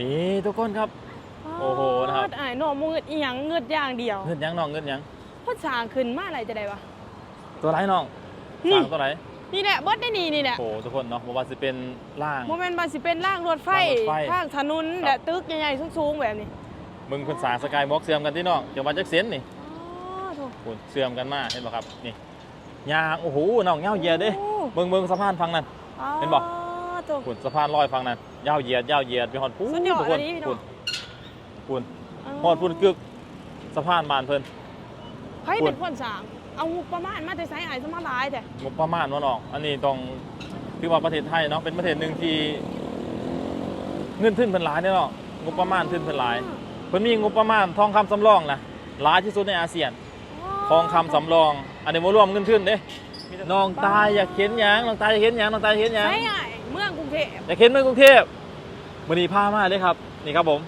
นี่ทุกคนครับ โอ้โหนะครับ อ้ายน้องบ่เงิดอีหยังเงิดอย่างเดียวเงินยังน้องเงินยังเพิ่นสร้างขึ้นมาอะไรจะได้วะ ตัวไรน้องนี่ สร้างตัวไรนี่แหละเบิดได้นี่นี่แหละโอ้โหทุกคนเนาะบ่ว่าสิเป็นล่าง โมเมนต์มันสิเป็นร่างรถไฟรางรถไฟทางถนนครับ และตึกใหญ่ๆสูงๆแบบนี้มึงเพิ่นสร้างสกายบ็อกเสื่อมกันที่น้องจังหวัดจักเซนนี่อ๋อโถคุณเสื่อมกันมาเห็นบ่ครับนี่ยางโอ้โหน้องเงาเหยียดเด้โอ้เบิ่งเบิ่งสะพานฝั่งนั้นเห็นบ่ โถคุณสะพานลอยฝั่งนั้นยาวเหยียดยาวเหยียดไปฮอดพูสุดยอดทุกคนอันนี้พี่น้องคุณคุณฮอดพูนกึกสะพานบ้านเพิ่นใครเป็นคนสร้าง เอางบประมาณมาแต่ไสอ้ายสมาหลายแต่งบประมาณว่าน้อง อันนี้ต้องถือว่าประเทศไทยเนาะเป็นประเทศหนึ่งที่เงินทุนเพิ่นหลายเด้อเนาะงบประมาณทุนเพิ่นหลายเพิ่นมีงบประมาณทองคำสำรองนะหลายที่สุดในอาเซียน ทองคำสำรอง อันนี้บ่รวมเงินทุนเด้น้องตายอยากเห็นหยังน้องตายอยากเห็นหยังน้องตายอยากเห็นหยังใช่อ้าย เมืองกรุงเทพ อยากเห็นเมืองกรุงเทพมื้อนี้พามาเลยครับ นี่ครับผม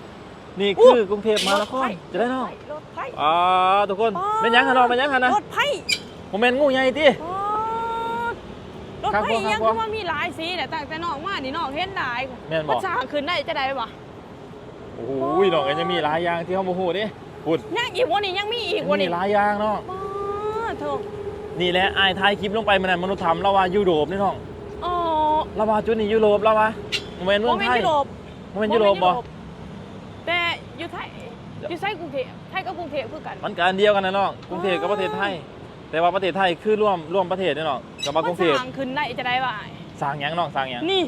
นี่คือกรุงเทพมหานครจะได้น้องรถไฟอ่าทุกคนเป็นหยังกันน้องเป็นหยังกันนะรถไฟบ่แม่นงูใหญ่ติ อ๋อรถครับไฟผมยังครับคือว่ามีหลายสีแต่แต่แต่น้องมานี่น้องเห็นหลายแม่นบ่ มันสร้างขึ้นได้จะได้ปะโอ้โหน้องก็ยังมีหลายอย่างที่เฮาบ่ฮู้เด้พูดยังอีกวันนี้ยังมีอีกวันมีนี้หลายอย่างเนาะ ป้าโถนี่แหละอายทายคลิปลงไปมันนั้นมนุษย์ทำเราว่ายุโรปนี่น้องอ๋อ เราว่าจุดนี้ยุโรปเราว่าโมเมนต์เมืองไทยยุโรปโมเมนต์ยุโรปบ่แต่อยู่ไทยอยู่ไทยกรุงเทพไทยกับกรุงเทพคือกัน มันก็อันเดียวกันนะน้องกรุงเทพกับประเทศไทย แต่ว่าประเทศไทยคือร่วมร่วมประเทศนี่น้องกับว่ากรุงเทพมันสร้างขึ้นได้จะได้ว่าสร้างหยังน้องสร้างหยังนี่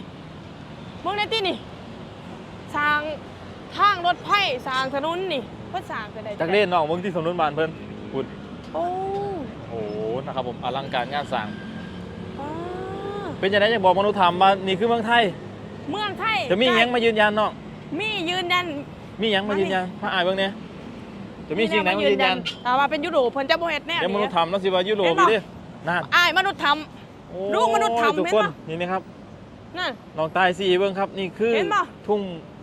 เมืองในที่นี่สร้างทางรถไฟสร้างถนนนี่เพื่อสร้างขึ้นได้จากเล่นน้องเมืองที่สมนุนบานเพิ่นพูดโอ้โอ้โหนะครับผมอลังการงานสร้างอ่า เป็นจังได๋อยากบอกมนุษย์ทำว่านี่คือเมืองไทย เมืองไทยจะมีหยังมายืนยันน้องมียืนยัน มีหยังมายืนยันมาอายเบิ่งเนี่ยจะมีสิ่งไหนมายืนยันแต่ว่าเป็นยุโรปเพิ่นจะบ่เฮ็ดแน่เดี๋ยวมนุษนี้ย์ทำแล้วสิว่ายุโรปอีกเด้นั่นอ้ายมนุษย์ทำโอ้ลูกมนุษย์ทำทุกเห็นคนปะ นี่นะครับนั่น ลองตายสีเบิ้งครับ นี่คือเห็นปะ ทุ่ง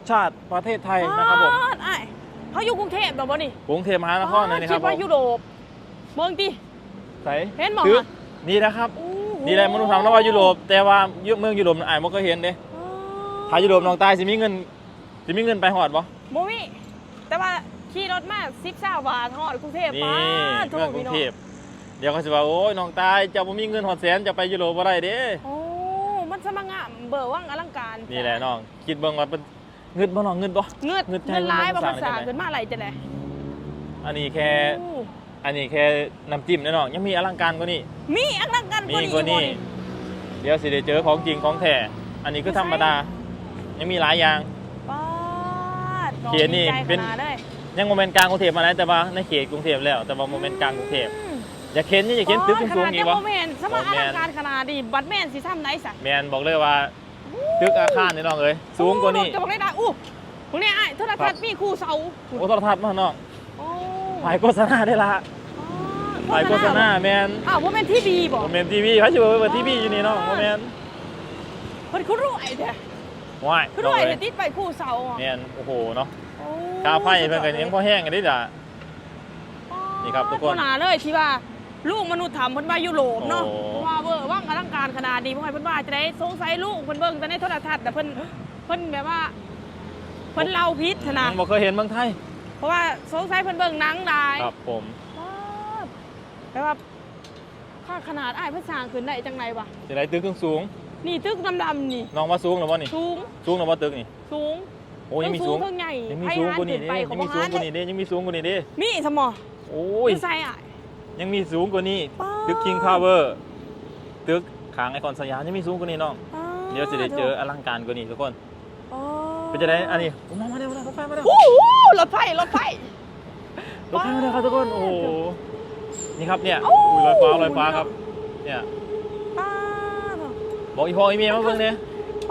ชาติประเทศไทยนะครับผมอ้าวอ้ายเขาอยู่กรุงเทพแต่บ่นี่กรุงเทพมหานครเลยนะครับคิดว่าผมยุโรปเมืองติ ใส่เห็นบ่คือคะนี่นะครับ โอ้ โหนี่แหละมนุษย์ทำแล้วว่ายุโรปแต่ว่าเมืองยุโรปอ่านบ่เคยเห็นเด้อ๋อถ้ายุโรปน้องตายสิมีเงินสิมีเงินไปหอดบ่บ่มีแต่ว่าขี่รถมา10 20บาทฮอดกรุงเทพนี่ป้าโทเมืองกรุพี่งน้อเทพเดี๋ยวเขาสิว่าโอ้ยน้องตายเจ้าบ่มีเงินหอดแสนจะไปยุโรปบ่ได้เด้โอ้มันสมังงามเบอร์ว่างอลังการนี่แหละน้องคิดเบิ่งว่าเป็นเงินบ่น้องเงินบ่เงือดเงือดใจเงินร้ายมับ่นภาสร้าษางได้ไหมขึ้นมาไหลจะได้อันนี้แค่โอ้อันนี้แค่น้ำจิ้มนะน้องยังมีอลังการกว่านี้ มีอลังการมีกว่านี้กว่านี้อีเดี๋ยวสิได้เจอของจริงของแท้อันนี้คือธรรมดา ยังมีหลายอย่าง ป้าดเขียนนี่ดีใจเป็นขนาดเลยยังโมเมนต์กลางกรุงเทพมาแล้วแต่ว่าในเขตกรุงเทพแล้ว แต่ว่าโมเมนต์กลางกรุงเทพอืมอยากเข็นนี่อยากเข็นตึกสูงๆอีกวะวะแมนสมัครบ่อแม่นลังการขนาดดีบัตรแมนสิทำไหนสะแมนบอกเลยว่าตึกอาคารนี่น้องเอ้ยสูงกว่านี้ จะบอกได้ได้อู้พวกนี้ไอ้โทรทัศน์มีคู่เสาโอ้โทรทัศน์มาน้องโอ้ ถ่ายโฆษณาได้ละอ๋อถ่ายโฆษณาแมนอ้าวว่าแมนทีวีบอกโมเมนต์ทีวีพระชูเปิดทีวีอยู่นี่น้องโมเมนต์เพิ่นเขารวยเด้ว้ายเขารน้องวยเอ้เด้ยติดไปคู่เสาอะแมนโอ้โหเนาะโอ้กาไฟเพิ่นก็ยังพอแห้งกันได้จ้ะนี่ครับทุกคนขนาดเลยที่ว่าลูกมนุษย์ทำเพิ่นว่ายุโรปเนาะโอ้เพราะว่าเบอร์ว่างอลังการขนาดนี้เพิ่นให้เพิ่นว่าจะได้สงสัยลูกเพิ่นเบิ่งแต่ในโทรทัศน์แต่เพิ่นเพิ่นแบบว่าเพิ่นเล่าพิษนะยังบ่เคยเห็นเมืองไทย เพราะว่าสงสัยเพิ่นเบิ่งหนังได้ครับผมแต่ว่าค่าขนาดอ้ายเพิ่นสร้างขึ้นได้จังไดวะจะได้ตึกสูงนี่ตึกดำๆนี่ๆน้องว่าสูงหรือบ่นี่ สูง สูงหรือบ่ตึกนี่ สูง โอ้ยังมีสูงเทิงใหญ่ยังมีไผสูงหกว่านี้ขึ้เด้ไปยังมีสูงกว่านี้เด้ยังมีสูงกว่านี้เด้มีสมอโอ้ยอยู่ใส่อ้ายยังมีสูงกว่านี้ป๊าตึก King Power ตึกขางไอคอนสยามยังมีสูงกว่านี้น้องป๊าเดี๋ยวสิได้เจออลังการกว่านี้ทุกคนอ๋อ เป็นจะได้อันนี้โอ้มามาเร็วนะรถไฟมาเร็วโอ้โหรถไฟรถไฟ รถไฟมาเร็วครับทุกคนโอ้โหนี่ครับเนี่ยโอ้อุ้ยลอยฟ้าลอยฟ้าครับ เนี่ยป้าบอกอีพ่ออีเมียมาเบิ่งเนี่ย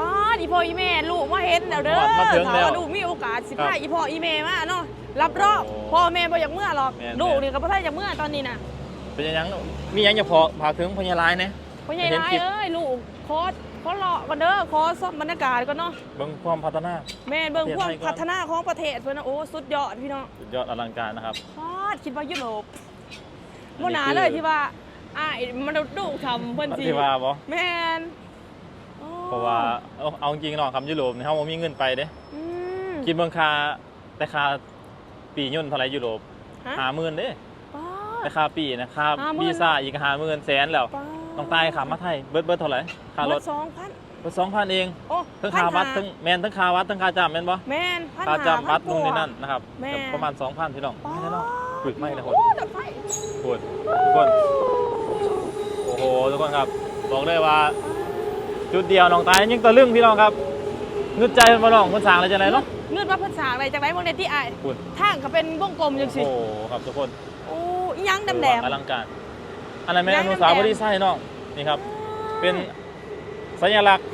ป้าอีพ่ออีแม่ลูกมาเห็นแล้วเด้อมาถึงแล้วถาาลูกมีโอกาสสิครับพาอีพ่ออีแม่มาเนาะรับรอบโอ้พ่อแม่บ่อยากเมื่อหรอกแม่นลูกนี่ก็บ่ทันอยากเมื่อตอนนี้น่ะเป็นยังมียังจะพอพาถึงพญาลายเนี่ย พ่อใหญ่เห็นร้ายคลิป เอ้ยลูกขอ ขอเลาะก่อนเด้อขอซ่อมบรรยากาศก่อนเนาะเบิ่งความพัฒนา แม่นเบิ่งประเทศพวกไทยก่อนพัฒนาของประเทศเพิ่นนะโอ้สุดยอดพี่น้องสุดยอดอลังการนะครับพาดคิดว่ายุโรปอันนี้บ่หนาคือเลยที่ว่าอ้ายมันดูทำเพิ่นสิที่ว่าบ่แม่นโอ้เพราะว่าเอาเอาจริงๆน้องคำยุโรปเนี่ยเขาบ่มีเงินไปเด้อืมคิดเบิ่งค่าแต่ค่าปีย่นเท่าไหร่ยุโรปฮะห้าหมื่นเด้ป้าแต่ค่าปีนะค่า50,000วีซ่าอีกห้าหมื่นแสนแล้ว ป้าต้องตายขามาไทยเบิดเบิดเท่าไหร่ค่ารถสองพันเบิดสองพันเองโอ้ทั้งค่าวัดทั้งแมนทั้งค่าวัดทั้งค่าจำแมนบ่แม่นพันค่าหาจำวัดนู่นนี่นั่นพันะครับแม่ประมาณ2,000พี่น้องป้าไม่ได้เนาะปึกไม่นะคนโอ้รถไฟปวดทุกคนโอ้โหทุกคนครับบอกเลยว่า จุดเดียวน้องตายยังตะลึงพี่น้องครับนึกใจมันมาลองคนสร้างอะไรจะไหนเนาะเงินว่าเพิ่นสร้างอะไรจากไหนบ่ได้ที่อ้ายปวดทางก็เป็นวงกลมจังซี่โอ้โหครับทุกคนโอ้อีหยังดำแดงอลังการ อันนั้นแม่ยังอนุสาวดำแดงรีย์ไส้น้องนี่ครับ เป็นสัญลักษณ์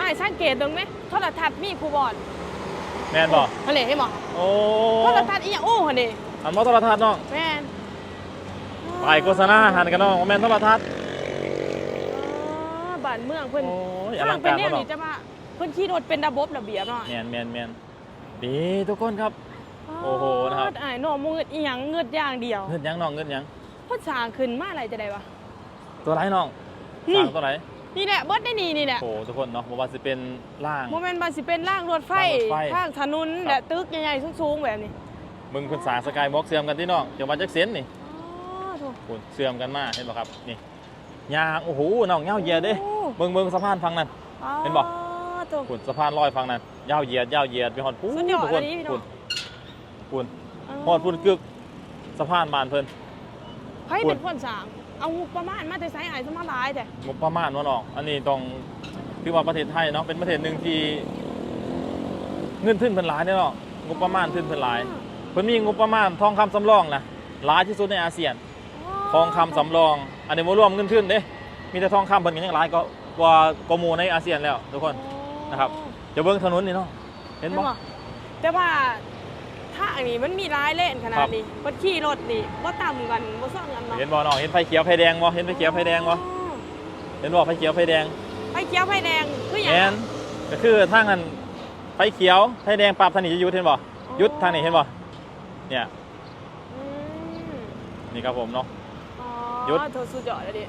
อ้ายสังเกตเบิ่งไหมโทรทัศน์มีคูบอร์ดแมนบ่หั่นแหละเห็นบ่โอ้โทรทัศน์อีหยังโอ้หั่นเด้อันมอโทรทัศน์น้องแม่นไปโฆษณาหันกันน้องว่าแมนโทรทัศน์อ๋อบ้านเมืองเพิ่นโอ้ยอทาลังงเป็นการแนวเนาะนี้จะมาเพิ่นขี่รถเป็นระบบระเบียบเนาะแมนแมนแมนดีทุกคนครับ โอ้โหนะครับอ้ายน้องมืดอีหยังเงืดอย่างเดียวเงินยังน้องเงินยัง เพิ่นสร้างขึ้นมาอะไรจะได้วะ ตัวไรน้องนี่สร้างตัวไหนนี่แหละเบิดได้นี่นี่แหละโอ้โหทุกคนเนาะบอกว่าจะเป็นล่าง โมเมนต์มันสิเป็นรางรถไฟรางรถไฟทางถนนครับ และตึกใหญ่ๆสูงๆแบบนี้มึงคุณสร้างสกายบ็อกเสื่อมกันที่น้องเดี๋ยวมาจักเซนนี่อ๋อโถคุณเสื่อมกันมาเห็นป่ะครับ นี่ยางโอ้โหน้องเงาเหยียดเด้โอ้เบิ่งเบิ่งสะพานฟังนั่น เห็นบ่ โถคุณสะพานลอยฟังนั่นยาวเหยียดยาวเหยียดไปหอดพูนสุดยอดทุกคนอันนี้พี่น้อง คุณคุณหอดพูนกึกสะพานบานเพิ่น ใครเป็นคนสร้าง เอางบประมาณมาแต่ไสอ้ายสมาหลายแต่งบประมาณว่าน้องอันนี้ต้องคือว่าประเทศไทยเนาะเป็นประเทศหนึ่งที่เงินทึ่นเพิ่นหลายเนี่ยเนาะงบประมาณทึ่นเพิ่นหลายเพิ่นมีงบประมาณทองคำสำรองนะหลายที่สุดในอาเซียนทองคำสำรอง อันนี้บ่รวมเงินทุนเด้มีแต่ทองคำเพิ่นก็ยังหลายก็กว่ากว่าหมู่ในอาเซียนแล้วทุกคนนะครับจะเบิ่งถนนนี่เนาะเห็เห็นนบ่บ่แต่ว่า ถ้าอันนี้มันมีหลายเลนขนาครัดบนี้เพิ่นขี่รถนี่บ่ต่ำกันบ่ซ้อนกันเนาะเห็นบ่น้องเห็นไฟเขียวไฟแดงบ่เห็นไฟเขียวไฟแดงบ่อ๋อเห็นบ่ไฟเขียวไฟแดงไฟเขียวไฟแดงคือหยังแม่นก็คือทางนั้นไฟเขียวไฟแดงปรับทางนี้จะหยุดเห็นบ่หยุดทางนี้เห็นบ่เนี่ยอืมนี่ครับผมเนาะอ๋อหยุดโถสุดยอดเลยดิ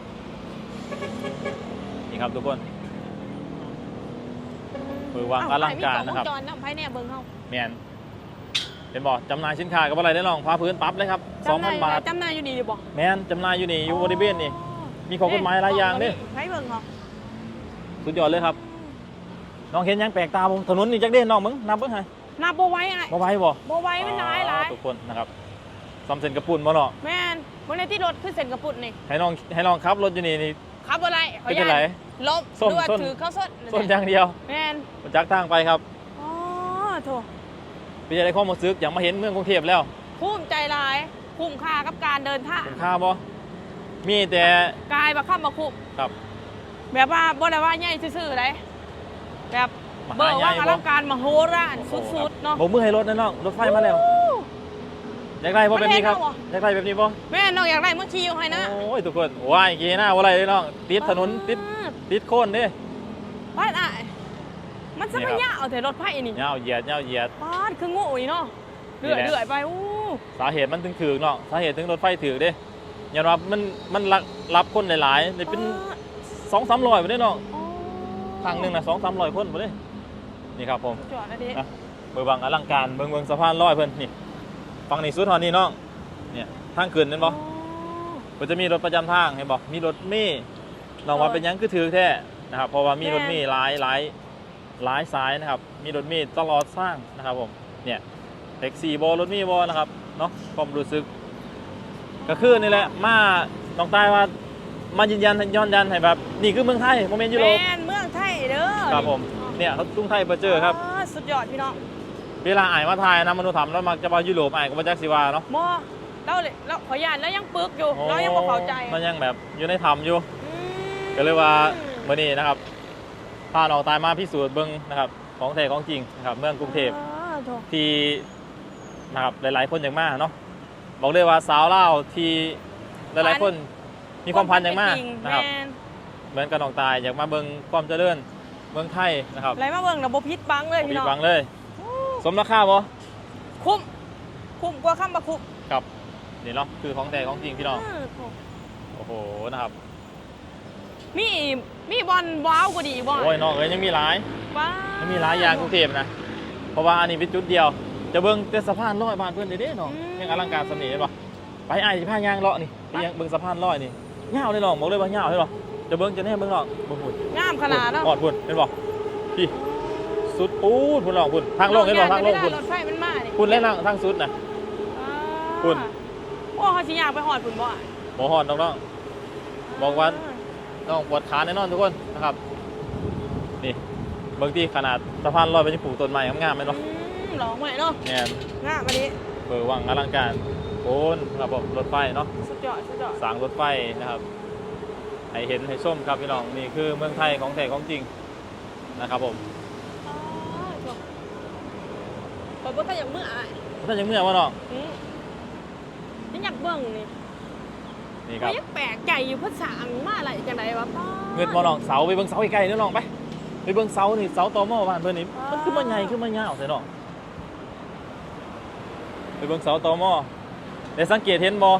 นี่ครับทุกคนมือวางอลังการนะครับมีกล้องวงจรนำไผแน่เบิ่งเฮาแม่น เห็นบ่จำหน่ายสินค้ากับอะไรได้น้องพาพื้นปรับเลยครับจำได้2,000บาทจำได้อยู่นี่ดิบ่แม่นจำหน่ายอยู่นี่อยู่บริเวณนี่มีของกฎหมายหลายอย่างเด้ไผเบิ่งเฮาสุดยอดเลยครับน้องเห็นหยังแปลกตาผมถนนนี่จักเด่นน้องมึงนับเบิ่งให้นับบ่ไหว้อ้ายบ่ไหวบ่บ่ไหว้มันหลายหลายทุกคนนะครับซ้ำเส้นกระปุ่นบ่เนาะแม่นบ่ได้ที่รถคือเส้นกระปุดนี่ให้น้องให้น้องขับรถอยู่นี่นี่ขับบ่ได้ขอเป็นย้าจังไดนลบส้นหรือว่าส้นถือเข้าส้นส้นอย่างเดียวแม่นบ่จักทางไปครับอ๋อโถ เป็นจังได๋ความรู้สึกอยากมาเห็นเมืองกรุงเทพแล้วภูมิใจหลายคุ้มค่ากับการเดินทางคุ้มค่าบ่มีแต่กายบ่ค้ำบ่คุ้มครับแบบว่าบ่ได้ว่าใหญ่ซื่อๆเลยแบบมเบิหากใหญ่ว่าอบ่ลังการมโหฬารสุดๆเนาะโบกมือให้รถนะน้องรถไฟมาแล้วอยากได้บ่แบบนี้ครับมันเห็นแล้วบ่อยากได้แบบนี้บ่แม่น้องอยากได้เมื่อชี้อยู่ให้นะโอ้ยทุกคนว้ายเกหน้าบ่ไรเลยน้องติดถนนติดติดโค่นเด้บ้านอะ มันสักนี่ครับยะเอาแต่รถไฟนี่ยาวเหยียดยาวเหยียดบ้านคืองูอีเนาะนี่เดือดแหละเดือดไปอู้สาเหตุมันถึงถือเนาะสาเหตุถึงรถไฟถือเด้อย่าว่ามันมันรับรับคนหลายๆเลยเป็นสองสามร้อยไปได้เนาะครั้งหนึ่งนะสองสามร้อยคนไปได้นี่ครับผมจอดนะดิอะเบิ่งบังอลังการเบิ่งเบิ่งสะพานลอยเพิ่นนี่ฝั่งนี้สุดทอนนี่น้องเนี่ยทางขึ้นเห็นบ่มันจะมีรถประจำทางเห็นบ่มีรถเมล์น้องว่าเป็นหยังคือถือแท้นะครับเพราะว่ามีรถเมล์หลายหลาย หลายสายนะครับมีรถเมล์ตลอดสร้างนะครับผมเนี่ยแท็กซี่บรถเมล์บนะครับเนาะความรู้สึก ก็คือนี่แหละมาน้องตายว่ามายืนยันย้อนยันให้แบบนี่คือเมืองไทยโมเมนต์ยุโรปแมนเมืองไทยเด้อครับผมเนี่ยเขาตุ้งไทยมาเจอครับสุดยอดพี่น้องเวลาอ่านมาไทยนะมนุษย์ธรรมแล้วมักจะมายุโรปอ่านก็มาจากสิวาเนาะมอเราเลยเราขออนุญาตแล้วยังปึกอยู่เรายังบ่เข้าใจมันยังแบบอยู่ในธรรมอยู่อืมก็เลยว่าเมื่อนี้นะครับ พาน้องตายมาพิสูจน์เบิ้งนะครับ ของแท้ของจริงนะครับ เมืองกรุงเทพอ่าโถที่นะครับหลาย ๆ คนอย่างมากเนาะบอกเลยว่าสาวเล่าวที่หลายๆคนมีความพันอย่างมากจงนะครับ แมนเหมือนกับน้องตายอยากมาเบิ้งความเจริญเมืองไทยนะครับไรมาเบิ่งระบบพิษบังเลยบ่พี่ผิดน้องหวังเลย สมราคาบ่คุ้ม คุ้มกว่าคำบ่คุ้มครับนี่เนาะคือของแท้ของจริงพี่น้องเออโถโอ้โหนะครับ มีมีบอลว้าวกว่าดีอีกบอลโอ้ยน้องเอ้ยยังมีหลายว้าวยังมีหลายอย่างกรุงเทพนะพราะว่าอันนี้เป็นจุดเดียว จะเบิ่งแต่สะพานลอยบ้านเพื่อนเด้ๆเนาะอืมยังอลังการสำเนียงเห็นปะไปไอ้สิพายางเลาะนี่ไปยังเบิ่งสะพานลอยนี่ยาวเลยน้องบอกเลยว่ายาวเลยเนาะจะเบิ่งจะแน่เบิ่งเนาะเบิ่งพุ่นงามขนาดเนาะกอดพุ่นเห็นบ่พี่สุดปูดพุ่นน้องพุ่นทางลงเห็นบ่ทางลงพุ่นรถไฟมันมานี่พุ่นเล่นทางทางสุดน่ะอ่าคุณโอ้เขาสิอยากไปหอดพุ่นบ่อะบ่ฮอดน้องๆบอกว่า น้องปวดขาแน่นอนทุกคนนะครับ นี่เบิ่งที่ขนาดสะพานลอยไปยังปลูกต้นไม้งามๆแม่นบ่อืมหลองไว้เนาะแม่นงามอันนี้เบอร์วังอลังการโอนครับผมรถไฟเนาะสุดยอดสุดยอดสร้างรถไฟนะครับให้เห็นให้ส้มครับพี่น้องนี่คือเมืองไทยของแท้ของจริงนะครับผมอ๋อจบเปิดบ่ทันอย่างเมื่ออะท่านยังเมื่อวะน้องอืมยังอยากเบิ่งนี่ นี่ครับก็ยังแปลกใจอยู่ภาษาอังมาอะไรจังไดวะป้าเงินบ่น้องเสาไปเบิ่งเสาไกลๆเด้อน้องไปไปเบิ่งเสานี่เสาตอหม้อบ้านเพิ่นนี่มันคือมันใหญ่คือมันยาวใส่น้องไปเบิ่งเสาตอหม้อได้สังเกตเห็นบ่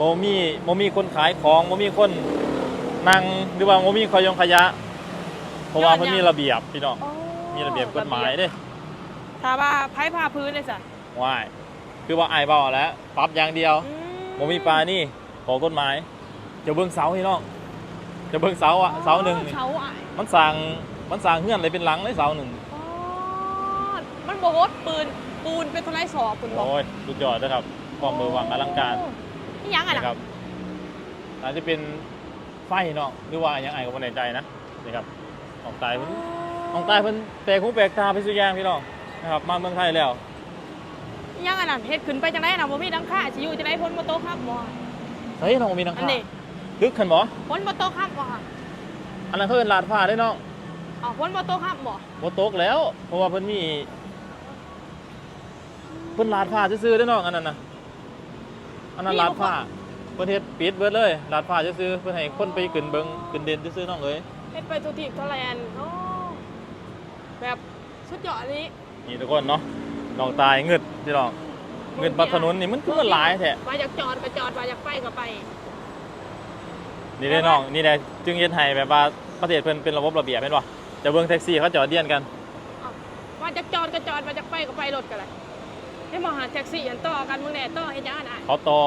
บ่มีบ่มีคนขายของบ่มีคนนั่งหรือว่าบ่มีขยงขยะ เพราะว่าเพิ่นมีระเบียบพี่น้องอ๋อมีระเบียบกฎหมายเด้ถ้าว่าไผพาพื้นเลยจ้ะว้ายคือว่าไอ้ายเบาแล้วปรับอย่างเดียวอืบ่มีปลานี่ ของกฎหมายจะเบิ่งเสาพี่น้องจะเบิ่งเสาอะเสาหนึ่งนี่เสาอะมันสร้างมันสร้างเฮือนเลยเป็นหลังเลยเสาหนึ่งอ๋อมันบ่ฮดปืนปูนเป็นเท่าไรสอบคุณบอกโอ้ยสุดยอดนะครับความเบอร์วังอลังการนี่ยังอะนะนะครับอาจจะเป็นไฟเนาะหรือว่าอย่างไอ้ก็บ่แน่ใจนะนี่ครับออกตายเพิ่นออกตายเพิ่นแปลกหูแปลกตาไปสุดอย่างพี่น้องนะครับมาเมืองไทยแล้วนี่ยังอะน่ะเฮ็ดขึ้นไปจังไดน่ะบ่มีดังค่าสิอยู่จังไดพ้นบ่โตครับบ่เฮ้ยน้องมีนังอันคานี้ดึกขันบ่พ้นบ่โตครับบ่อันนั้นเขาเป็นลาดฟ้าได้เนาะอ๋อพ้นบ่โตครับบ่บ่ตกแล้ว เพราะว่าเพิ่นมีเพิ่นลาดฟ้าซื่อๆได้อน้องอันนั้นน่ะอันนั้นลาดฟ้าเพิ่นเฮ็ดปิดเบิดเลยลาดฟ้าซื่อๆเพิ่นให้คนไปขึ้นเบิ่งขึ้นเด่นซื่อๆน้องเอ้ยเฮ็ดไปทุกทิศทุกแลนโอ้แบบสุดยอดอันนี้นี่ทุกคนเนาะน้องตายเงึดพี่น้อง เงึดบัดถนนนี่มันคือมันหลายแท้ว่าอยากจอดก็จอดว่าอยากไปก็ไป นี่ได้อน้องนี่แหละจึงเฮ็ดให้แบบว่าประเทศเพิ่นเป็นระบบระเบียบแม่นบ่จะเบิ่งแท็กซี่เขาจอดเดียนกันว่าจะจอดก็จอดว่าจะไปก็ไปรถก็เลยให้มาหาแท็กซี่อันต่อกันมึงแน่ต่อเฮ็ดยังไงอะเขาต่อ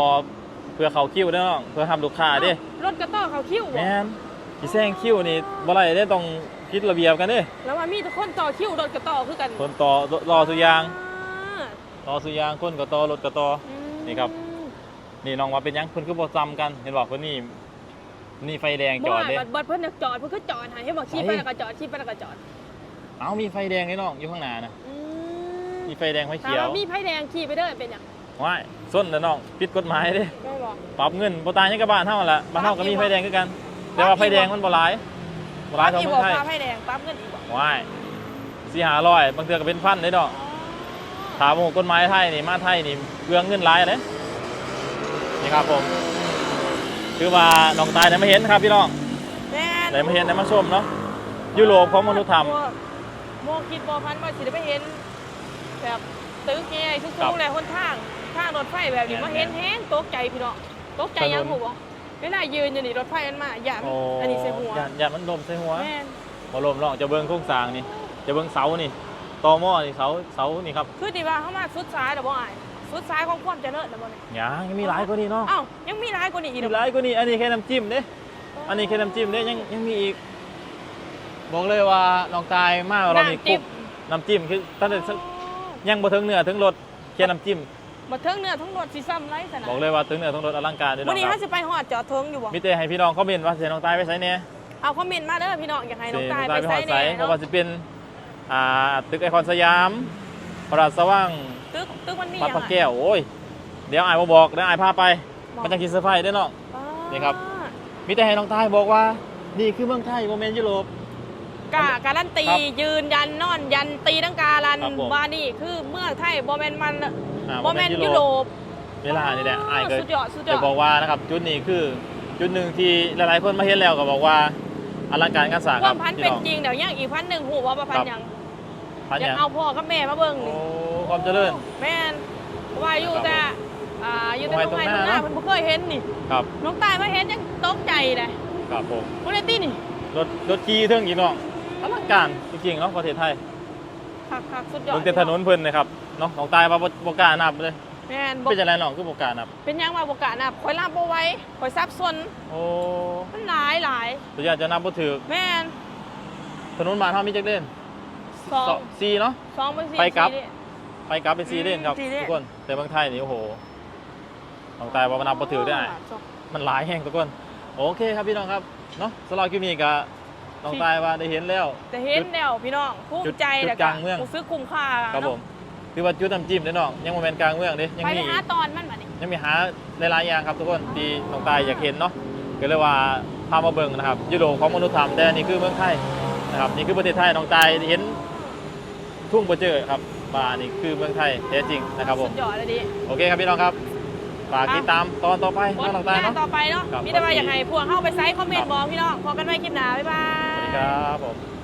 เพื่อเขาคิวเด้อน้องเพื่อทำลูกค้าเด้รถก็ต่อเขาคิวบ่แม่นสิแซงคิวนี่บ่ได้เด้ต้องคิดระเบียบกันเด้แล้วว่ามีทุกคนต่อคิวรถก็ต่อคือกันคนต่อรอสุอยางอ่า ต่อสุอยางคนก็ต่อรถก็ต่ออืมนี่ครับ นี่น้องว่าเป็นหยังเพิ่นคือบ่ซ้ำกัน เห็นบ่เพิ่นนี่นี่ไฟแดงจอดเด้บ่ว่าบัดเพิ่นอยากจอดเพิ่นก็จอดหาให้บอกขี่ไปเฮ้ยแล้วก็จอดขี่ไปแล้วก็จอด เอ้ามีไฟแดงนี่น้องอยู่ข้างหน้านะอืมีไฟแดงไฟถามเขียวว่ามีไผแดงขี่ไปเด้อเป็นหยังว้ายส้นเด้อน้องผิดกฎหมายเด้ได้บ่ปรับเงินบ่ต่างหยังกับบ้านเฮานั่นล่ะบ้านเฮาก็มีไฟแดงคือกัน แต่ว่าไฟแดงมันบ่หลายบ่หลายเท่าอีเมืบองไทยพาไผแดงปั๊บเงินอีกบ่ว้าย4-500บางเทื่อก็เป็นพันเด้ดอก ถามว่ากฎหมายไทยนี่มาไทยนี่เปลืองเงินหลายเด้นี่ครับผมคือว่าน้องตายได้มาเห็นครับพี่น้องแม่นได้มาเห็นได้มาชมเนาะยุโรปของมนุษยธรรม โมคิดบ่พันว่าสิได้ไปเห็น แบบตึกใหญ่ๆสูครับงๆแหละหนทางทางรถไฟแบบนี้แม่นมาเห็นแฮงตกใจพี่น้องตกใจยังถนนหูบ่เวลายืนอยู่นี่รถไฟมันมาย่านโอ้อันนี้ใส่หัว ย่านย่านมันลมใส่หัวแม่นบ่ลมหรอกจะเบิ่งโครงสร้างนี่จะเบิ่งเสานี่ ตอหม้อนี่เสาเสานี่ครับคือดีว่าเขามาสุดซ้ายเด้อบ่อ้ายสุดซ้ายของความเจริญเด้อบ่เนี่ยยังยังมีหลายกว่านี้เนาะอ้าวยังมีหลายกว่านี้อีกมีเด้อหลายกว่านี้อันนี้แค่น้ำจิ้มเด้อันนี้แค่น้ำจิ้มเด้ยังยังมีอีก บอกเลยว่าน้องตายมากเรานี่น้ำจิ้มน้ำจิ้มคือตั้งแต่ยังบ่ถึงเนื้อถึงรสแค่น้ำจิ้มบ่เทิงเนื้อทั้งหมดสิซ้ำไรสนะบอกเลยว่าถึงเนื้อถึงรสอลังการเด้อน้วัอนงนี้ครัเฮาบสิไปฮอดจอดเทิงอยู่บ่มีแต่ให้พี่น้องคอมเมนต์ว่าเสียน้องตายไปไสแน่เอาคอมเมนต์มาเด้อพี่น้องอยากให้น้องเสียตายน้องไปตายไปไสฮอดไสแน่เพราะเนาะว่าสิเป็น อ่าตึกไอคอนสยามปราสสว่างตึกตึกมันมีวัดหยังพระอะแก้วโอ้ยเดี๋ยวอายมาบอกเดี๋ยวอายพาไปบอกมันจะกินเซอร์ไพรส์ได้อน้องอ่านี่ครับมีแต่ให้น้องตายบอกว่า นี่คือเมืองไทยโมเมนต์ยุโรปกาการันตีครับยืนยันนอนยันตีตั้งการันครับผม ว่านี่คือเมืองไทยบ่แม่นมันอ่าบ่แม่นยุโรปเวลานี่แหละอายก็ สุดยอดสุดยจะอดบอกว่านะครับจุดนี้คือจุดหนึ่งที่หลายๆคนมาเห็นแล้วก็บอกว่าอลังการงานสร้างคครัวาบมพันพี่เป็นน้อง จริงเดี๋ยวย่างอีกพันหนึ่งหูว่าประพันครับหยัง พันอยากยังเอาพ่อกับแม่มาเบิ่งโอ้นี่ความเจริญ แม่นว่าอยู่ครับแต่อ่าอยู่แต่ไว้ตรงไหนตตรรงงหหน้าน้าเนอะมันบ่เคยเห็นนี่ ครับ น้องตายมาเห็นยังตกใจเลยครับผมโมเดตี้นี่รถรถขี่เทิงอีกน้องอลังการจริงๆเนาะประเทศไทยคักคักสุดยอดเบิ่งแต่ถนนเพิ่นนะครับเนาะน้องตายว่าบ่บ่กล้านับเลย แม่นบ่เป็นจังไดน้องคือบ่กล้านับ เป็นหยังว่าบ่กะนับข่อยรับบ่ไหว้ข่อยซับซ้อนโอ้มันหลายหลาย ตัวอย่างจะนับบ่ถูกแม่นถนนบ้านเฮามีจักเลน สองสองสี่เนาะ สองเป็นสี่ไปกลับ สี่ไปกลับเป็น4เลนครับสี่เลนทุกคน แต่เมืองไทยนี่โอ้โหน้องตายว่ามันนับบ่ถูกได้มันหลายแห่งทุกคน โอเคครับพี่น้องครับ เนาะสำหรับคลิปนี้ก็น้องตายว่าได้เห็นแล้ว แต่เห็นแล้วพี่น้องภูจุมิดใจจุดแล้วกลางเมือง รู้สึกคุ้มค่าครับผมคือว่าจุดน้ำจิ้มเด้อน้อง ยังบ่แม่นกลางเมืองเด้ยังไปมีหาตอนมันบัดนี้ยังมีหาหลายๆอย่างครับทุกคนที่น้องตายอยากเห็นเนาะก็เลยว่าพามาเบิ่งนะครับยุโรปของมนุษยธรรมแต่อันนี่คือเมืองไทยนะครับนี่คือประเทศไทยน้องตายเห็น ทุ่งบ่เจอครับป่านี่คือเมืองไทยแท้จริงนะครับผสุม ดยอดเลยดิ โอเคครับพี่น้องครับ ฝากติดตามตอนต่อไปผลเนาะน้องตายงานเนาะ ต่อไปเนาะ ครับ มีแต่ว่าอยากให้พวกเข้าไปไซส์คอมเมนต์บอกพี่น้องพอกันไว้คลิปหน้า บ๊ายบายสวัสดีครับผม